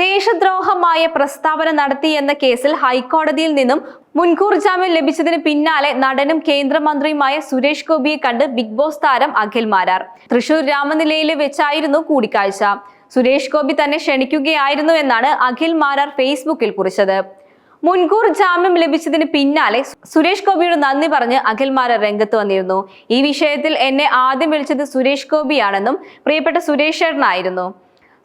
ദേശദ്രോഹമായ പ്രസ്താവന നടത്തി എന്ന കേസിൽ ഹൈക്കോടതിയിൽ നിന്നും മുൻകൂർ ജാമ്യം ലഭിച്ചതിന് പിന്നാലെ നടനും കേന്ദ്രമന്ത്രിയുമായ സുരേഷ് ഗോപിയെ കണ്ട് ബിഗ് ബോസ് താരം അഖിൽ മാരാർ. തൃശൂർ രാമനിലയിൽ വെച്ചായിരുന്നു കൂടിക്കാഴ്ച. സുരേഷ് ഗോപി തന്നെ ക്ഷണിക്കുകയായിരുന്നു എന്നാണ് അഖിൽ മാരാർ ഫേസ്ബുക്കിൽ കുറിച്ചത്. മുൻകൂർ ജാമ്യം ലഭിച്ചതിന് പിന്നാലെ സുരേഷ് ഗോപിയോട് നന്ദി പറഞ്ഞ് മാരാർ രംഗത്ത് വന്നിരുന്നു. ഈ വിഷയത്തിൽ എന്നെ ആദ്യം വിളിച്ചത് സുരേഷ് ഗോപിയാണെന്നും പ്രിയപ്പെട്ട സുരേഷ് ചേട്ടനായിരുന്നു.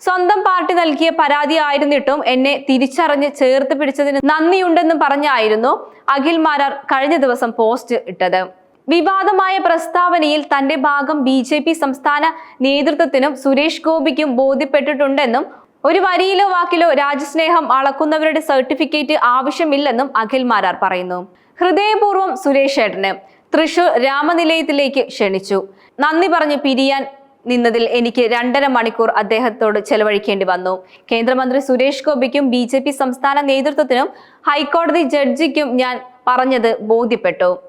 സ്വന്തം പാർട്ടി നൽകിയ പരാതി ആയിരുന്നിട്ടും എന്നെ തിരിച്ചറിഞ്ഞ് ചേർത്ത് പിടിച്ചതിന് നന്ദിയുണ്ടെന്നും പറഞ്ഞായിരുന്നു അഖിൽ മാരാർ കഴിഞ്ഞ ദിവസം പോസ്റ്റ് ഇട്ടത്. വിവാദമായ പ്രസ്താവനയിൽ തന്റെ ഭാഗം ബി ജെ പി സംസ്ഥാന നേതൃത്വത്തിനും സുരേഷ് ഗോപിക്കും ബോധ്യപ്പെട്ടിട്ടുണ്ടെന്നും ഒരു വരിയിലോ വാക്കിലോ രാജ്യസ്നേഹം അളക്കുന്നവരുടെ സർട്ടിഫിക്കറ്റ് ആവശ്യമില്ലെന്നും അഖിൽ മാരാർ പറയുന്നു. ഹൃദയപൂർവം സുരേഷ് ഏട്ടന് തൃശൂർ രാമനിലയത്തിലേക്ക് ക്ഷണിച്ചു. നന്ദി പറഞ്ഞ് പിരിയാൻ നിന്നതിൽ എനിക്ക് രണ്ടര മണിക്കൂർ അദ്ദേഹത്തോട് ചെലവഴിക്കേണ്ടി വന്നു. കേന്ദ്രമന്ത്രി സുരേഷ് ഗോപിക്കും ബി ജെ പി സംസ്ഥാന നേതൃത്വത്തിനും ഹൈക്കോടതി ജഡ്ജിക്കും ഞാൻ പറഞ്ഞത് ബോധ്യപ്പെട്ടു.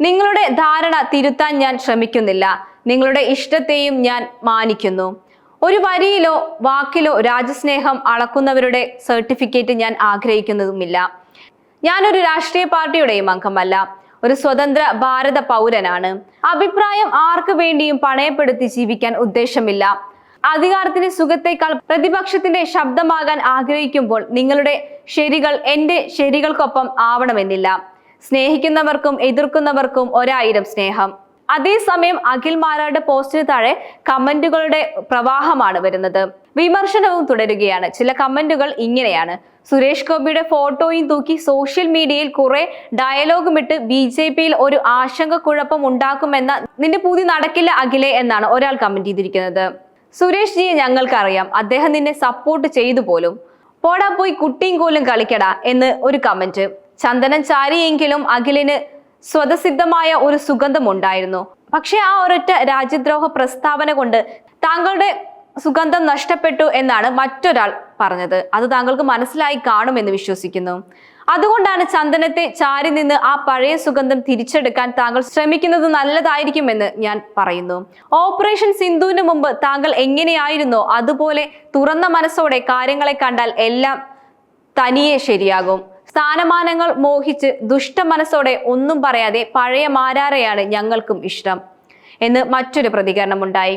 നിങ്ങളുടെ ധാരണ തിരുത്താൻ ഞാൻ ശ്രമിക്കുന്നില്ല. നിങ്ങളുടെ ഇഷ്ടത്തെയും ഞാൻ മാനിക്കുന്നു. ഒരു വരിയിലോ വാക്കിലോ രാജ്യസ്നേഹം അളക്കുന്നവരുടെ സർട്ടിഫിക്കറ്റ് ഞാൻ ആഗ്രഹിക്കുന്നതുമില്ല. ഞാനൊരു രാഷ്ട്രീയ പാർട്ടിയുടെയും അംഗമല്ല. ഒരു സ്വതന്ത്ര ഭാരത പൗരനാണ്. അഭിപ്രായം ആർക്കു വേണ്ടിയും പണയപ്പെടുത്തി ജീവിക്കാൻ ഉദ്ദേശമില്ല. അധികാരത്തിന്റെ സുഖത്തേക്കാൾ പ്രതിപക്ഷത്തിന്റെ ശബ്ദമാകാൻ ആഗ്രഹിക്കുമ്പോൾ നിങ്ങളുടെ ശരികൾ എന്റെ ശരികൾക്കൊപ്പം ആവണമെന്നില്ല. സ്നേഹിക്കുന്നവർക്കും എതിർക്കുന്നവർക്കും ഒരായിരം സ്നേഹം. അതേസമയം അഖിൽ മാരാരുടെ പോസ്റ്റിന് താഴെ കമന്റുകളുടെ പ്രവാഹമാണ് വരുന്നത്. വിമർശനവും തുടരുകയാണ്. ചില കമന്റുകൾ ഇങ്ങനെയാണ്. സുരേഷ് ഗോപിയുടെ ഫോട്ടോയും തൂക്കി സോഷ്യൽ മീഡിയയിൽ കുറെ ഡയലോഗും ഇട്ട് ബി ജെ പിയിൽ ഒരു ആശങ്ക കുഴപ്പം ഉണ്ടാക്കുമെന്ന നിന്റെ പൂതി നടക്കില്ല അഖിലെ എന്നാണ് ഒരാൾ കമന്റ് ചെയ്തിരിക്കുന്നത്. സുരേഷ് ജിയെ ഞങ്ങൾക്കറിയാം. അദ്ദേഹം നിന്നെ സപ്പോർട്ട് ചെയ്തു പോലും. പോടാ പോയി കുട്ടിയും കോലും കളിക്കടാ എന്ന് ഒരു കമന്റ്. ചന്ദനം ചാരിയെങ്കിലും അഖിലിന് സ്വതസിദ്ധമായ ഒരു സുഗന്ധമുണ്ടായിരുന്നു. പക്ഷെ ആ ഒരൊറ്റ രാജ്യദ്രോഹ പ്രസ്താവന കൊണ്ട് താങ്കളുടെ സുഗന്ധം നഷ്ടപ്പെട്ടു എന്നാണ് മറ്റൊരാൾ പറഞ്ഞത്. അത് താങ്കൾക്ക് മനസ്സിലായി കാണുമെന്ന് വിശ്വസിക്കുന്നു. അതുകൊണ്ടാണ് ചന്ദനത്തെ ചാരി നിന്ന് ആ പഴയ സുഗന്ധം തിരിച്ചെടുക്കാൻ താങ്കൾ ശ്രമിക്കുന്നത് നല്ലതായിരിക്കുമെന്ന് ഞാൻ പറയുന്നു. ഓപ്പറേഷൻ സിന്ധുവിന് മുമ്പ് താങ്കൾ എങ്ങനെയായിരുന്നോ അതുപോലെ തുറന്ന മനസ്സോടെ കാര്യങ്ങളെ കണ്ടാൽ എല്ലാം തനിയെ ശരിയാകും. സ്ഥാനമാനങ്ങൾ മോഹിച്ച് ദുഷ്ട മനസ്സോടെ ഒന്നും പറയാതെ പഴയ മാരാരെയാണ് ഞങ്ങൾക്കും ഇഷ്ടം എന്ന് മറ്റൊരു പ്രതികരണമുണ്ടായി.